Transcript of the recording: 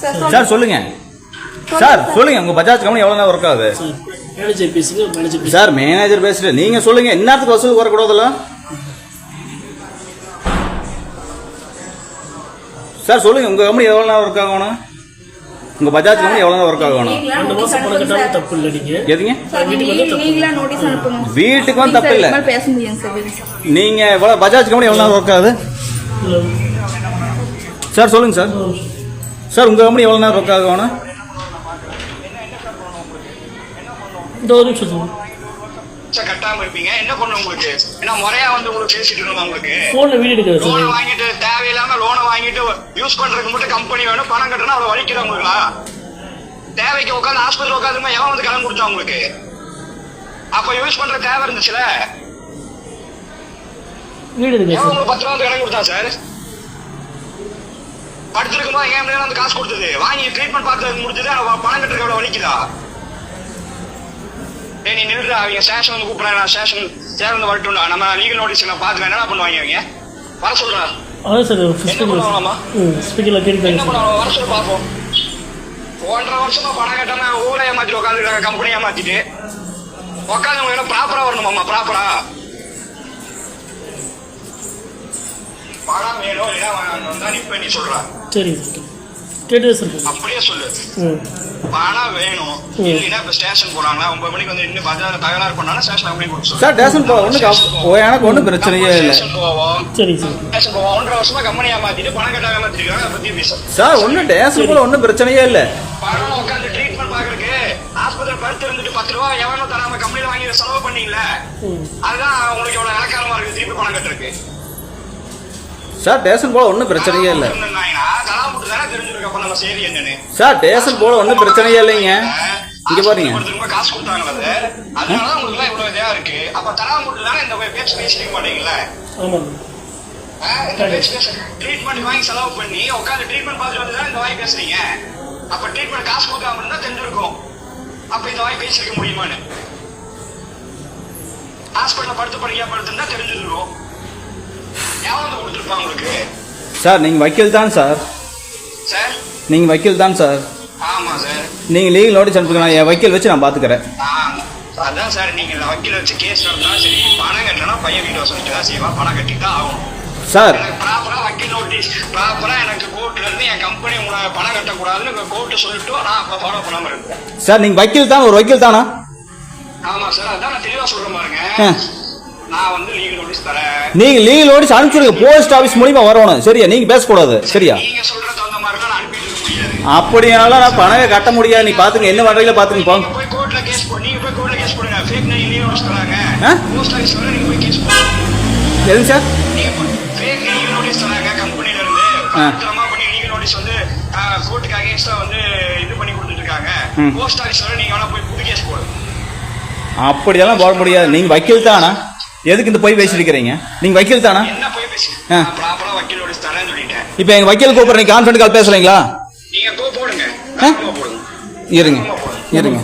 Sir சொல்லுங்க. Sir சொல்லுங்க உங்க பஜாஜ் கம்பெனி எவ்வளவு நேரம் ஒர்க் ஆகுது? சார் மேனேஜர் பேசுங்க மேனேஜர் சார் மேனேஜர் பேசுறேன் நீங்க சொல்லுங்க என்னத்துக்கு வசூல் வரக்கூடாதுல்ல சார் சொல்லுங்க உங்க கம்பெனி எவ்வளவு நேரம் ஒர்க் ஆகணும்? உங்க பஜாஜ் கம்பெனி எவ்வளவு நேரம் ஒர்க் ஆகணும்? ரெண்டு மாசம் பணம் கட்டாலும் தப்பு இல்லை நீங்க. எதுங்க? சார் வீட்டுக்கு வந்து தப்பு. நீங்களா நோட்டீஸ் அனுப்பணும். வீட்டுக்கு வந்து தப்பு இல்ல. நீங்க எவ்வளவு பஜாஜ் கம்பெனி எவ்வளவு நேரம் ஒர்க் ஆகுது? சார் சொல்லுங்க சார். சார் உங்க கம்பெனி எவ்வளவு நேரம் ஒர்க் ஆகணும் இந்த ஒரு நிமிஷம் சார். சார் கட்டாம இருப்பீங்க. என்ன பண்ணும் உங்களுக்கு? ஏன்னா முறையா வந்து உங்களுக்கு பேசிட்டு இருக்கணும் உங்களுக்கு? வீடியோ லோனை வாங்கிட்டு தேவையில்லாம லோனை வாங்கிட்டு யூஸ் பண்றதுக்கு மட்டும் கம்பெனி வேணும். பணம் கட்டணும் அவ்வளவு உங்களுக்கா? தேவைக்கு உட்காந்து ஹாஸ்பிட்டல் உட்காந்துமா எவன் வந்து கடன் கொடுத்தா உங்களுக்கு? அப்ப யூஸ் பண்ற தேவை இருந்துச்சுல? உங்களுக்கு பத்து ரூபா கடன் கொடுத்தா சார்? படுத்திருக்கும் போது என் வந்து காசு கொடுத்தது. வாங்கி ட்ரீட்மெண்ட் பார்த்து முடிஞ்சது. அவன் பணம் கட்டுறதுக்கு எவ்வளவு வலிக்குதா? ஏய் நீ நில்றா அவங்க ஸ்டேஷன் வந்து கூப்பிடுறாங்க ஸ்டேஷன் ஸ்டேஷன் வந்து வரட்டும்டா. நம்ம லீகல் நோட்டீஸ் நான் பார்த்துக்கலாம். என்னடா பண்ணுவாங்க அவங்க வர சொல்றா அதான் சார் என்ன ஸ்பீக்கரில் என்ன பண்ணுவாங்க? வர சொல்லி பார்ப்போம். ஒன்றரை வருஷமா பணம் கட்டாம ஊரை ஏமாத்திட்டு உட்காந்துருக்காங்க கம்பெனி ஏமாத்திட்டு. உட்காந்து என்ன ப்ராப்பரா வரணுமாம்மா ப்ராப்பரா பணம் வேணும் இல்லைன்னா வேணாம் தான் இப்ப நீ சொல்ற சார். அப்படியே சொல்லு. பணம் வேணும். இல்லைன்னா இப்ப ஸ்டேஷன் போறாங்களா? ஒன்பது மணிக்கு வந்து இன்னும் பஜார் தகராறு பண்ணாலும் ஸ்டேஷன் கம்பெனி கொடுத்து சார் டேஷன் போ ஒண்ணு எனக்கு ஒன்றும் பிரச்சனையே இல்லை. ஸ்டேஷன் போவோம். ஸ்டேஷன் போவோம். ஒன்றரை வருஷமா கம்பெனி ஏமாத்திட்டு பணம் கட்டாம ஏமாத்திருக்காங்க. அதை பத்தி பேச சார் ஒன்றும் டேஷன் போல ஒன்றும் பிரச்சனையே இல்லை. பணம் உட்காந்து ட்ரீட்மெண்ட் பாக்குறதுக்கு ஆஸ்பத்திரி படுத்து இருந்துட்டு பத்து ரூபா எவனோ தராம கம்பெனில வாங்கி செலவு பண்ணீங்கல்ல? ம். அதுதான் உங்களுக்கு எவ்வளவு சார் டேஷன் போல ஒன்றும் பிரச்சனையே இல்லை. சேரி என்னன்னு சார் டேஷன் போல ஒன்றும் பிரச்சனையே இல்லைங்க. இங்க பாருங்க. காசு கொடுத்தாங்க அது அதனாலதான் உங்களுக்கு எல்லாம் இவ்வளவு இதா இருக்கு அப்ப தலாமுட்டு தானே இந்த பேச்சு பேசிக்க மாட்டீங்களா ஆமாம் ட்ரீட்மெண்ட் வாங்கி செலவு பண்ணி உட்காந்து ட்ரீட்மெண்ட் பார்த்துட்டு வந்து தான் இந்த வாய் பேசுறீங்க அப்ப ட்ரீட்மெண்ட் காசு கொடுக்காம இருந்தா தெரிஞ்சிருக்கும் அப்ப இந்த வாய் பேசிருக்க முடியுமான்னு ஹாஸ்பிட்டல் படுத்து படிக்கா படுத்துருந்தா தெரிஞ்சிருக்கும் எவன் வந்து கொடுத்துருப்பான் உங்களுக்கு சார் நீங்கள் வக்கீல் தான் சார். சார்? நீங்கள் வக்கீல் தான் சார். நீங்கள் லீகல் நோட்டீஸ் அனுப்புங்க நான் என் வக்கீல் வச்சு நான் பார்த்துக்கிறேன் அதான் சார் நீங்க இந்த வக்கீல வச்சு கேஸ் நடந்தா சரி பணம் கட்டணும் பையன் வீட்டு வசதி தான் செய்வான் பணம் கட்டி தான் ஆகும் சார். எனக்கு ப்ராப்பரா வக்கீல் நோட்டீஸ் ப்ராப்பரா எனக்கு கோர்ட்ல இருந்து என் கம்பெனி உங்களை பணம் கட்டக்கூடாதுன்னு கோர்ட்டு சொல்லிட்டு நான் அப்ப ஃபாலோ பண்ணாம இருக்கேன். சார் நீங்கள் வக்கீல் தான் ஒரு வக்கீல் தானா? ஆமா சார் அதான் நான் தெளிவா சொல்றேன் பாருங்க. வந்து லீகல் நோட்டீஸ் அனுப்பிச்சுடுங்க. போஸ்ட் ஆஃபீஸ் மூலியமா வரணும். சரியா? நீங்கள் பேசக்கூடாது. சரியா? நீங்க மாதிரி நான் பணமே கட்ட முடியாது. நீ பார்த்துங்க என்ன பண்ணுறீங்களோ பார்த்துங்க நீங்க போங்க நீங்க நீங்க நீங்க எதுங்க சார்? நீங்க கோர்ட்டுக்கு அகைன்ஸ்டா வந்து இது பண்ணி கொடுத்துட்டு இருக்காங்க. போஸ்ட் ஆஃபீஸ் நீங்க வேணா போய் புது கேஸ் போடுங்க அப்படியெல்லாம் போட முடியாது. நீங்கள் வக்கீல் தானா? எதுக்கு இந்த போய் பேசிட்டு இருக்கிறீங்க நீங்கள் வக்கீல் தானா? இப்போ எங்கள் வக்கீல் கூப்பிட்ற நீங்கள் கான்ஃபரன்ஸ் கால் பேசுகிறீங்களா நீங்க போ போடுங்க. ஆ? போ போடுங்க. இருங்க இருங்க.